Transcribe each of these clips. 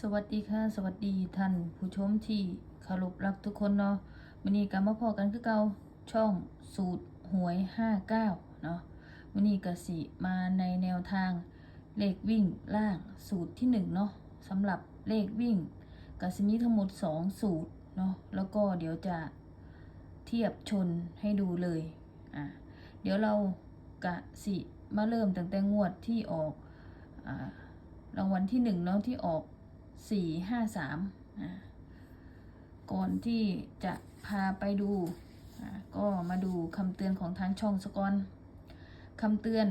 สวัสดีค่ะ สวัสดีท่านผู้ชมที่คารพรักทุกคนเนาะวันนี้กลับมาพอกันคือเก่าช่องสูตรหวย 59 เนาะวันนี้กสิมาในแนวทางเลขวิ่งล่างสูตรที่ 1 เนาะสำหรับเลขวิ่งกสิมีทั้งหมด 2 สูตรเนาะแล้วก็เดี๋ยวจะเทียบชนให้ดูเลยอะเดี๋ยวเรากะสิมาเริ่มตั้งแต่งวดที่ออกอรางวัลที่หนึ่งเนาะที่ออก สี่ห้าสามก่อนที่จะพาไปดู ก็มาดูคำเตือนของทางช่องสกอนคำเตือน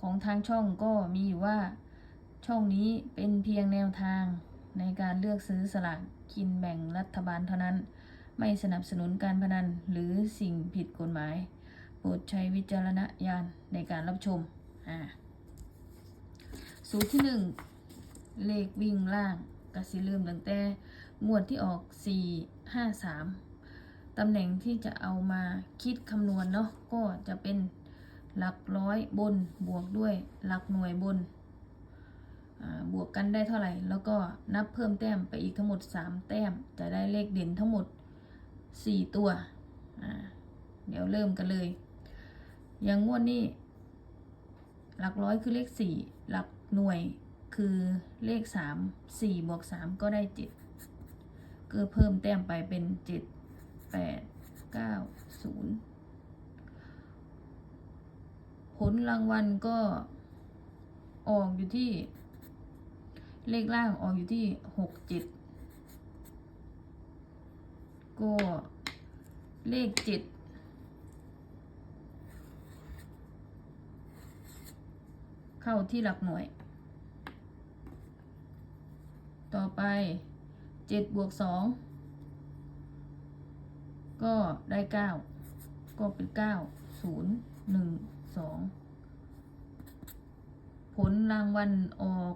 ของทางช่องก็มีอยู่ว่าช่องนี้เป็นเพียงแนวทางในการเลือกซื้อสลากกินแบ่งรัฐบาลเท่านั้น ไม่สนับสนุนการพนันหรือสิ่งผิดกฎหมาย โปรดใช้วิจารณญาณในการรับชมอ่าสูตรที่หนึ่งเลขวิ่งล่าง กสิลืมตั้งแต่งวดที่ออก4 5 3ตำแหน่งที่จะเอามาคิดคำนวณเนาะก็จะเป็นหลักร้อยบนบวกด้วยหลักหน่วยบน บวกกันได้เท่าไหร่ แล้วก็นับเพิ่มแต้มไปอีกทั้งหมด 3 แต้ม จะได้เลขเด่นทั้งหมด 4 ตัว เดี๋ยวเริ่มกันเลย อย่างงวดนี้ หลักร้อยคือเลข 4 หลักหน่วย คือเลขสามสี่บวกสามก็ได้เจ็ดก็เพิ่มแต้มไปเป็นเจ็ดแปดเก้าศูนย์ผลรางวัลก็ออกอยู่ที่ เลขล่างออกอยู่ที่หกเจ็ดก็เลขเจ็ดเข้าที่หลักหน่วย ต่อไปเจ็ดบวกสองก็ได้เก้าก็เป็นเก้าศูนย์หนึ่งสองผลรางวัลออก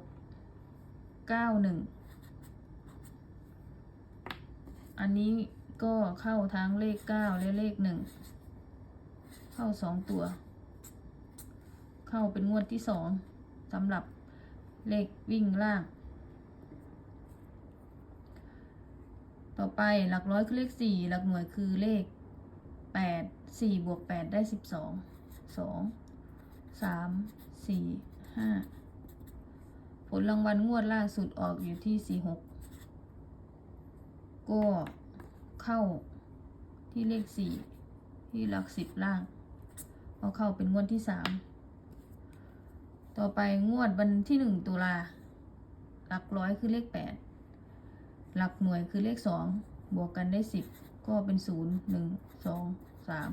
เก้าหนึ่งอันนี้ก็เข้าทั้งเลขเก้าและเลขหนึ่งเข้าสองตัว เข้าเป็นงวดที่สองสำหรับเลขวิ่งล่าง ต่อไปหลักร้อยคือเลขสี่หลักหน่วยคือเลขแปดสี่บวกแปดได้สิบสองสองสามสี่ห้าผลรางวัลงวดล่าสุดออกอยู่ที่สี่หกก็เข้าที่เลขสี่ที่หลักสิบล่างก็เข้าเป็นงวดที่สามต่อไปงวดวันที่หนึ่งตุลาหลักร้อยคือเลขแปด หลักหน่วยคือเลขสองบวกกันได้สิบก็เป็นศูนย์หนึ่งสองสาม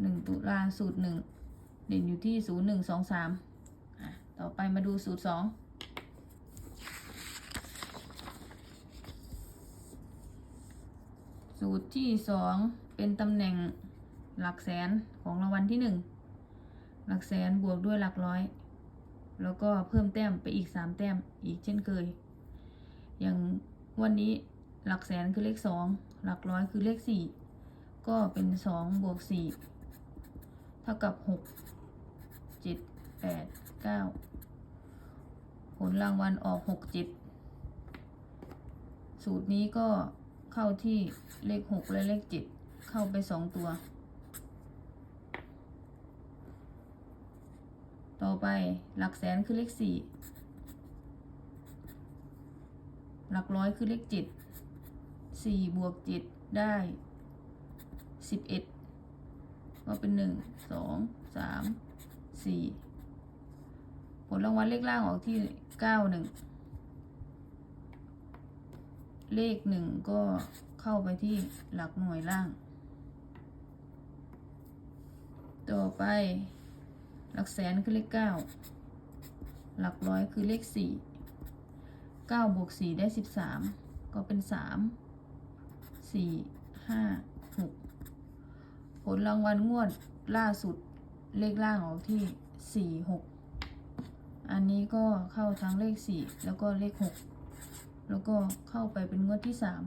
หนึ่งตุลาสูตรหนึ่งเด่นอยู่ที่ศูนย์หนึ่งสองสามต่อไปมาดูสูตรสองสูตรที่สองเป็นตำแหน่งหลักแสนของรางวัลที่หนึ่งหลักแสนบวกด้วยหลักร้อย แล้วก็เพิ่มแต้มไปอีกสามแต้มอีกเช่นเคย อย่างวันนี้หลักแสนคือเลขสองหลักร้อยคือเลขสี่ก็เป็นสองบวกสี่เท่ากับหกเจ็ดแปดเก้าผลรางวัลออกหกเจ็ดสูตรนี้ก็เข้าที่เลขหกและเลขเจ็ดเข้าไปสองตัว ต่อไปหลักแสนคือเลขสี่หลักร้อยคือเลขเจ็ดสี่บวกเจ็ดได้สิบเอ็ดก็เป็นหนึ่งสองสามสี่ผลรางวัลเลขล่างออกที่เก้าหนึ่งเลขหนึ่งก็เข้าไปที่หลักหน่วยล่าง ต่อไป หลักแสนคือเลขเก้าหลักร้อยคือเลขสี่เก้าบวกสี่ได้สิบสามก็เป็นสามสี่ห้าหกผลรางวัลงวดล่าสุดเลขล่างออกที่สี่หกอันนี้ก็เข้าทั้งเลขสี่แล้วก็เลขหกแล้วก็เข้าไปเป็นงวดที่สาม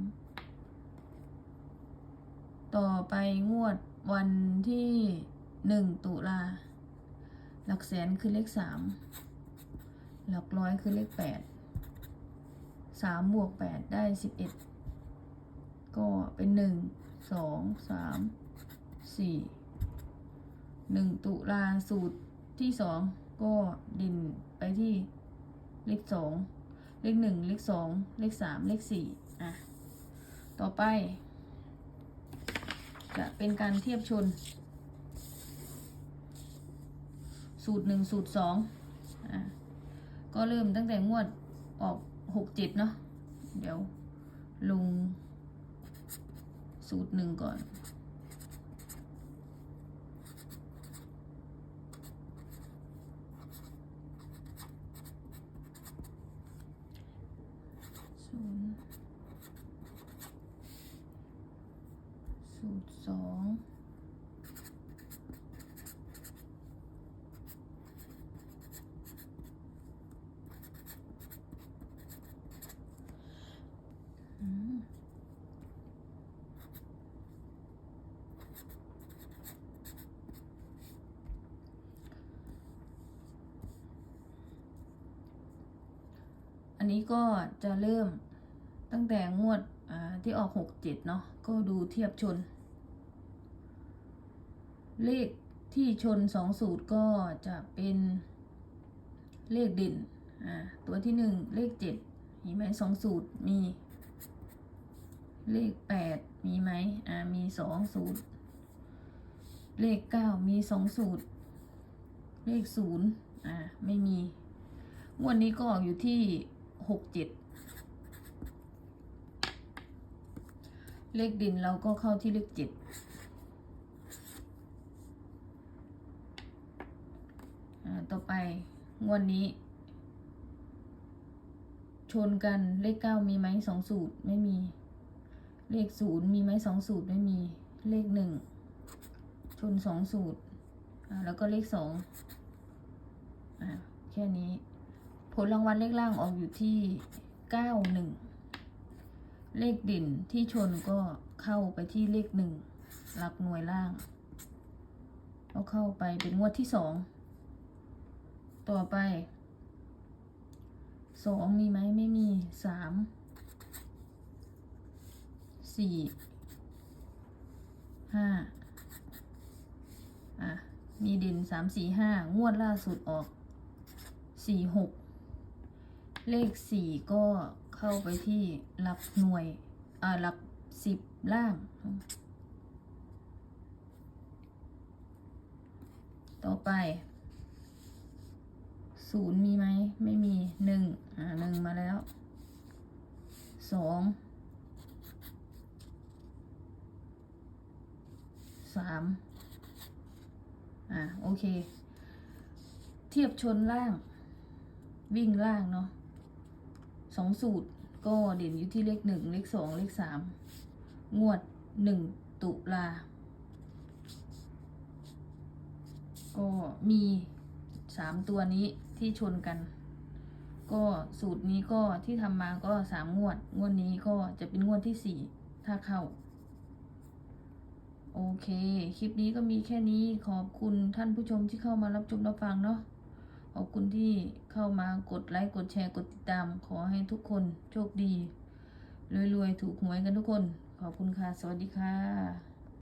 ต่อไปงวดวันที่หนึ่งตุลา หลักแสนคือเลขสามหลักร้อยคือเลขแปดสามบวกแปดได้สิบเอ็ดก็เป็นหนึ่งสองสามสี่หนึ่งตุลาสูตรที่สองก็ดินไปที่เลขสองเลขหนึ่งเลขสองเลขสามเลขสี่อะ ต่อไป จะเป็นการเทียบชน สูตรหนึ่งสูตรสองอะก็เริ่มตั้งแต่งวดออกหกเจ็ดเนาะเดี๋ยวลงสูตรหนึ่งก่อน ศูนย์สูตรสอง อันนี้ก็จะเริ่มตั้งแต่งวดที่ออกหกเจ็ดเนาะก็ดูเทียบชน เลขที่ชนสองสูตรก็จะเป็นเลขเด่นอ่าตัวที่หนึ่งเลขเจ็ดมีไหมสองสูตรมี เลขแปดมีไหมอ่ามีสองสูตร เลขเก้ามีสองสูตร เลขศูนย์อ่าไม่มีงวดนี้ก็ออกอยู่ที่ หกเจ็ดเลขดินเราก็เข้าที่เลขเจ็ดต่อไปงวดนนี้ ชนกันเลขเก้ามีไหมสองสูตรไม่มี เลขศูนย์มีไหมสองสูตรไม่มี เลขหนึ่งชนสองสูตรแล้วก็เลขสองอแค่นี้ ผลรางวัลเลขล่างออกอยู่ที่เก้าหนึ่งเลขดิ่นที่ชนก็เข้าไปที่เลขหนึ่งหลักหน่วยล่างก็เข้าไปเป็นงวดที่สองต่อไปสองมีไหมไม่มีสามสี่ห้าอะ มีด่นสามสี่ห้างวดล่าสุดออกสี่หก เลขสี่ก็เข้าไปที่หลักหน่วยอ่าหลักสิบล่าง ต่อไปศูนย์มีไหม ไม่มีหนึ่งอ่าหนึ่งมาแล้วสองสามอ่าโอเค เทียบชนล่างวิ่งล่างเนาะ สองสูตรก็เด่นอยู่ที่เลขหนึ่งเลขสองเลขสามงวดหนึ่งตุลา ก็มีสามตัวนี้ที่ชนกัน ก็สูตรนี้ก็ที่ทำมาก็สามงวด งวดนี้ก็จะเป็นงวดที่สี่ถ้าเข้า โอเค คลิปนี้ก็มีแค่นี้ขอบคุณท่านผู้ชมที่เข้ามารับชมรับฟังเนาะ ขอบคุณที่เข้ามากดไลค์กดแชร์กดติดตาม ขอให้ทุกคนโชคดีรวยๆถูกหวยกันทุกคน ขอบคุณค่ะ สวัสดีค่ะ